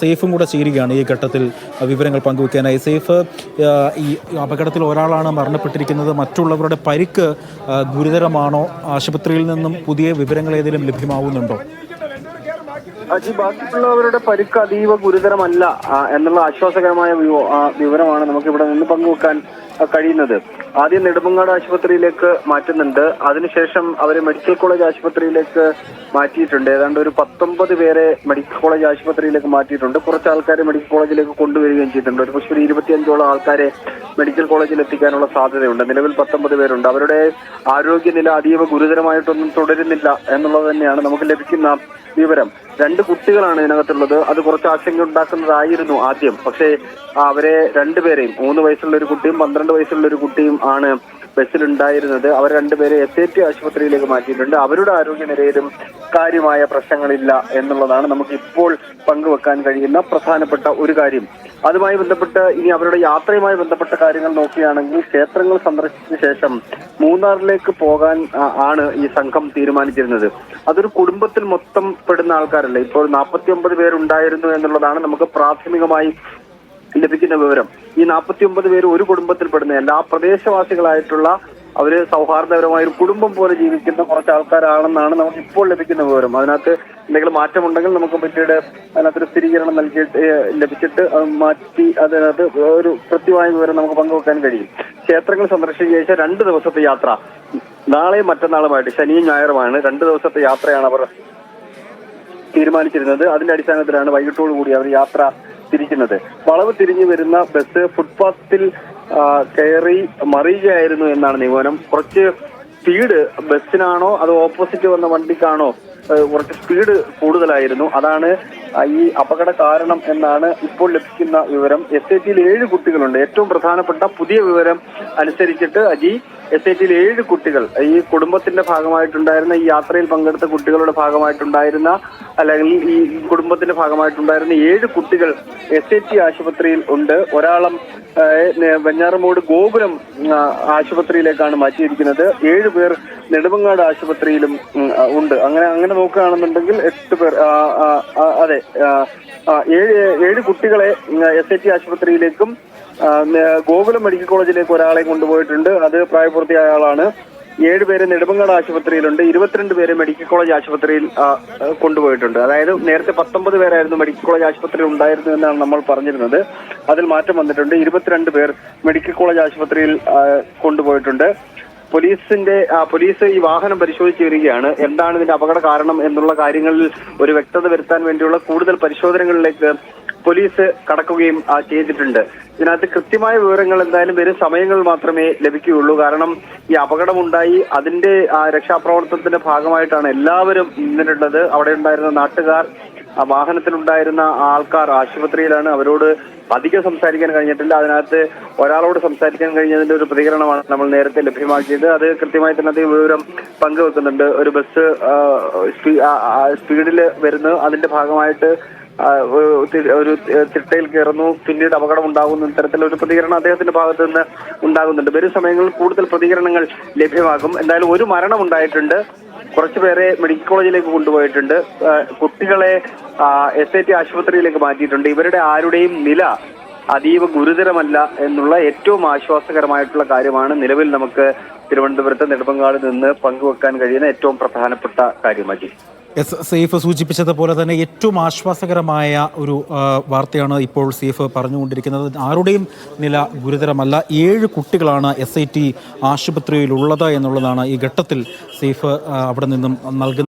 സേഫും കൂടെ ചേരുകയാണ് ഈ ഘട്ടത്തിൽ വിവരങ്ങൾ പങ്കുവയ്ക്കാനായി. സേഫ് ഈ അപകടത്തിൽ ഒരാളാണ് മരണപ്പെട്ടിരിക്കുന്നത്. മറ്റുള്ളവരുടെ പരിക്ക് ഗുരുതരമാണോ? ആശുപത്രിയിൽ നിന്നും പുതിയ വിവരങ്ങൾ ഏതെങ്കിലും ലഭ്യമാവുന്നുണ്ടോ? അജി ബാക്കിയുള്ളവരുടെ പരിക്ക് അതീവ ഗുരുതരമല്ല എന്നുള്ള ആശ്വാസകരമായ വിവരമാണ് നമുക്ക് ഇവിടെ നിന്ന് പങ്കുവെക്കാൻ കഴിയുന്നത്. ആദ്യം നെടുമങ്ങാട് ആശുപത്രിയിലേക്ക് മാറ്റുന്നുണ്ട്. അതിനുശേഷം അവരെ മെഡിക്കൽ കോളേജ് ആശുപത്രിയിലേക്ക് മാറ്റിയിട്ടുണ്ട്. ഏതാണ്ട് ഒരു പത്തൊമ്പത് പേരെ മെഡിക്കൽ കോളേജ് ആശുപത്രിയിലേക്ക് മാറ്റിയിട്ടുണ്ട്. കുറച്ച് ആൾക്കാരെ മെഡിക്കൽ കോളേജിലേക്ക് കൊണ്ടുവരികയും ചെയ്തിട്ടുണ്ട്. ഒരു പക്ഷേ ഒരു ഇരുപത്തിയഞ്ചോളം ആൾക്കാരെ മെഡിക്കൽ കോളേജിൽ എത്തിക്കാനുള്ള സാധ്യതയുണ്ട്. നിലവിൽ പത്തൊമ്പത് പേരുണ്ട്. അവരുടെ ആരോഗ്യനില അതീവ ഗുരുതരമായിട്ടൊന്നും തുടരുന്നില്ല എന്നുള്ളത് തന്നെയാണ് നമുക്ക് ലഭിക്കുന്ന വിവരം. രണ്ട് കുട്ടികളാണ് ഇതിനകത്തുള്ളത്. അത് കുറച്ച് ആശങ്ക ഉണ്ടാക്കുന്നതായിരുന്നു ആദ്യം. പക്ഷേ അവരെ രണ്ടുപേരെയും മൂന്ന് വയസ്സുള്ള ഒരു കുട്ടിയും പന്ത്രണ്ട് വയസ്സുള്ള ഒരു കുട്ടിയും ആണ് ബസ്സിലുണ്ടായിരുന്നത്. അവർ രണ്ടുപേരെ എസ് എ ടി ആശുപത്രിയിലേക്ക് മാറ്റിയിട്ടുണ്ട്. അവരുടെ ആരോഗ്യനിലയിലും കാര്യമായ പ്രശ്നങ്ങളില്ല എന്നുള്ളതാണ് നമുക്ക് ഇപ്പോൾ പങ്കുവെക്കാൻ കഴിയുന്ന പ്രധാനപ്പെട്ട ഒരു കാര്യം. അതുമായി ബന്ധപ്പെട്ട് ഇനി അവരുടെ യാത്രയുമായി ബന്ധപ്പെട്ട കാര്യങ്ങൾ നോക്കുകയാണെങ്കിൽ ക്ഷേത്രങ്ങൾ സന്ദർശിച്ച ശേഷം മൂന്നാറിലേക്ക് പോകാൻ ആണ് ഈ സംഘം തീരുമാനിച്ചിരുന്നത്. അതൊരു കുടുംബത്തിൽ മൊത്തം പെടുന്ന ആൾക്കാരല്ല? ഇപ്പോൾ നാൽപ്പത്തി ഒമ്പത് പേരുണ്ടായിരുന്നു എന്നുള്ളതാണ് നമുക്ക് പ്രാഥമികമായി ലഭിക്കുന്ന വിവരം. ഈ നാൽപ്പത്തി ഒമ്പത് പേര് ഒരു പെടുന്ന എല്ലാ പ്രദേശവാസികളായിട്ടുള്ള അവർ സൗഹാർദ്ദപരമായ ഒരു കുടുംബം പോലെ ജീവിക്കുന്ന കുറച്ച് ആൾക്കാരാണെന്നാണ് നമുക്ക് ഇപ്പോൾ ലഭിക്കുന്ന വിവരം. അതിനകത്ത് എന്തെങ്കിലും മാറ്റമുണ്ടെങ്കിൽ നമുക്ക് പിന്നീട് അതിനകത്തൊരു സ്ഥിരീകരണം നൽകിയിട്ട് ലഭിച്ചിട്ട് മാറ്റി അതിനകത്ത് ഒരു കൃത്യമായ വിവരം നമുക്ക് പങ്കുവെക്കാൻ കഴിയും. ക്ഷേത്രങ്ങൾ സന്ദർശിച്ച ശേഷം രണ്ട് ദിവസത്തെ യാത്ര. നാളെയും മറ്റന്നാളുമായിട്ട് ശനിയും ഞായറുമാണ്. രണ്ട് ദിവസത്തെ യാത്രയാണ് അവർ തീരുമാനിച്ചിരുന്നത്. അതിന്റെ അടിസ്ഥാനത്തിലാണ് വൈകിട്ടോടു കൂടി അവർ യാത്ര തിരിക്കുന്നത്. വളവ് തിരിഞ്ഞു വരുന്ന ബസ് ഫുട്പാത്തിൽ കയറി മറിയുകയായിരുന്നു എന്നാണ് നിഗമനം. കുറച്ച് സ്പീഡ് ബസ്സിനാണോ അതോ ഓപ്പോസിറ്റ് വന്ന വണ്ടിക്കാണോ കുറച്ച് സ്പീഡ് കൂടുതലായിരുന്നു. അതാണ് ഈ അപകട കാരണം എന്നാണ് ഇപ്പോൾ ലഭിക്കുന്ന വിവരം. എസ് ഐ ടിയിൽ ഏഴ് കുട്ടികളുണ്ട്. ഏറ്റവും പ്രധാനപ്പെട്ട പുതിയ വിവരം അനുസരിച്ചിട്ട് അജി എസ് ഐ ടിയിൽ ഏഴ് കുട്ടികൾ ഈ കുടുംബത്തിന്റെ ഭാഗമായിട്ടുണ്ടായിരുന്ന ഈ യാത്രയിൽ പങ്കെടുത്ത കുട്ടികളുടെ ഭാഗമായിട്ടുണ്ടായിരുന്ന അല്ലെങ്കിൽ ഈ കുടുംബത്തിന്റെ ഭാഗമായിട്ടുണ്ടായിരുന്ന ഏഴ് കുട്ടികൾ എസ് ഐ ടി ആശുപത്രിയിൽ ഉണ്ട്. ഒരാളം വെഞ്ഞാറമൂട് ഗോപുരം ആശുപത്രിയിലേക്കാണ് മാറ്റിയിരിക്കുന്നത്. ഏഴ് പേർ നെടുമങ്ങാട് ആശുപത്രിയിലും ഉണ്ട്. അങ്ങനെ അങ്ങനെ നോക്കുകയാണെന്നുണ്ടെങ്കിൽ എട്ട് പേർ അതെ ഏഴ് ഏഴ് കുട്ടികളെ എസ് ഐ ടി ആശുപത്രിയിലേക്കും ഗോകുലം മെഡിക്കൽ കോളേജിലേക്ക് ഒരാളെ കൊണ്ടുപോയിട്ടുണ്ട്. അത് പ്രായപൂർത്തിയായ ആളാണ്. ഏഴ് പേര് നെടുമങ്ങാട് ആശുപത്രിയിലുണ്ട്. ഇരുപത്തിരണ്ട് പേരെ മെഡിക്കൽ കോളേജ് ആശുപത്രിയിൽ കൊണ്ടുപോയിട്ടുണ്ട്. അതായത് നേരത്തെ പത്തൊമ്പത് പേരായിരുന്നു മെഡിക്കൽ കോളേജ് ആശുപത്രിയിൽ ഉണ്ടായിരുന്നു എന്നാണ് നമ്മൾ പറഞ്ഞിരുന്നത്. അതിൽ മാറ്റം വന്നിട്ടുണ്ട്. ഇരുപത്തിരണ്ട് പേർ മെഡിക്കൽ കോളേജ് ആശുപത്രിയിൽ കൊണ്ടുപോയിട്ടുണ്ട്. പോലീസിന്റെ പോലീസ് ഈ വാഹനം പരിശോധിച്ച് വരികയാണ്. എന്താണ് ഇതിന്റെ അപകട കാരണം എന്നുള്ള കാര്യങ്ങളിൽ ഒരു വ്യക്തത വരുത്താൻ വേണ്ടിയുള്ള കൂടുതൽ പരിശോധനകളിലേക്ക് പോലീസ് കടക്കുകയും ചെയ്തിട്ടുണ്ട്. ഇതിനകത്ത് കൃത്യമായ വിവരങ്ങൾ എന്തായാലും വരും. സമയങ്ങൾ മാത്രമേ ലഭിക്കുകയുള്ളൂ. കാരണം ഈ അപകടമുണ്ടായി. അതിന്റെ ആ, രക്ഷാപ്രവർത്തനത്തിന്റെ ഭാഗമായിട്ടാണ് എല്ലാവരും ഇന്നിട്ടുള്ളത് അവിടെ ഉണ്ടായിരുന്ന നാട്ടുകാർ വാഹനത്തിലുണ്ടായിരുന്ന ആൾക്കാർ ആശുപത്രിയിലാണ്. അവരോട് അധികം സംസാരിക്കാൻ കഴിഞ്ഞിട്ടില്ല. അതിനകത്ത് ഒരാളോട് സംസാരിക്കാൻ കഴിഞ്ഞതിന്റെ ഒരു പ്രതികരണമാണ് നമ്മൾ നേരത്തെ ലഭ്യമാക്കിയത്. അത് കൃത്യമായി തന്നെ അധികം വിവരം പങ്കുവെക്കുന്നുണ്ട്. ഒരു ബസ് സ്പീഡിൽ വരുന്നു. അതിന്റെ ഭാഗമായിട്ട് ഒരു ചിട്ടയിൽ കയറുന്നു. പിന്നീട് അപകടം ഉണ്ടാകുന്ന. ഇത്തരത്തിലുള്ള ഒരു പ്രതികരണം അദ്ദേഹത്തിന്റെ ഭാഗത്ത് നിന്ന് ഉണ്ടാകുന്നുണ്ട്. വരും സമയങ്ങളിൽ കൂടുതൽ പ്രതികരണങ്ങൾ ലഭ്യമാകും. എന്തായാലും ഒരു മരണം ഉണ്ടായിട്ടുണ്ട്. കുറച്ചുപേരെ മെഡിക്കൽ കോളേജിലേക്ക് കൊണ്ടുപോയിട്ടുണ്ട്. കുട്ടികളെ എസ് ഐ ടി ആശുപത്രിയിലേക്ക് മാറ്റിയിട്ടുണ്ട്. ഇവരുടെ ആരുടെയും നില അതീവ ഗുരുതരമല്ല എന്നുള്ള ഏറ്റവും ആശ്വാസകരമായിട്ടുള്ള കാര്യമാണ് നിലവിൽ നമുക്ക് തിരുവനന്തപുരത്ത് നെടുമ്പങ്ങാട് നിന്ന് പങ്കുവെക്കാൻ കഴിയുന്ന ഏറ്റവും പ്രധാനപ്പെട്ട കാര്യമാക്കി. എസ് സെയ്ഫ് സൂചിപ്പിച്ചതുപോലെ തന്നെ ഏറ്റവും ആശ്വാസകരമായ ഒരു വാർത്തയാണ് ഇപ്പോൾ സെയ്ഫ് പറഞ്ഞുകൊണ്ടിരിക്കുന്നത്. ആരുടെയും നില ഗുരുതരമല്ല. ഏഴ് കുട്ടികളാണ് എസ് ഐ ടി ആശുപത്രിയിലുള്ളത് എന്നുള്ളതാണ് ഈ ഘട്ടത്തിൽ സെയ്ഫ് അവിടെ നിന്നും നൽകുന്നത്.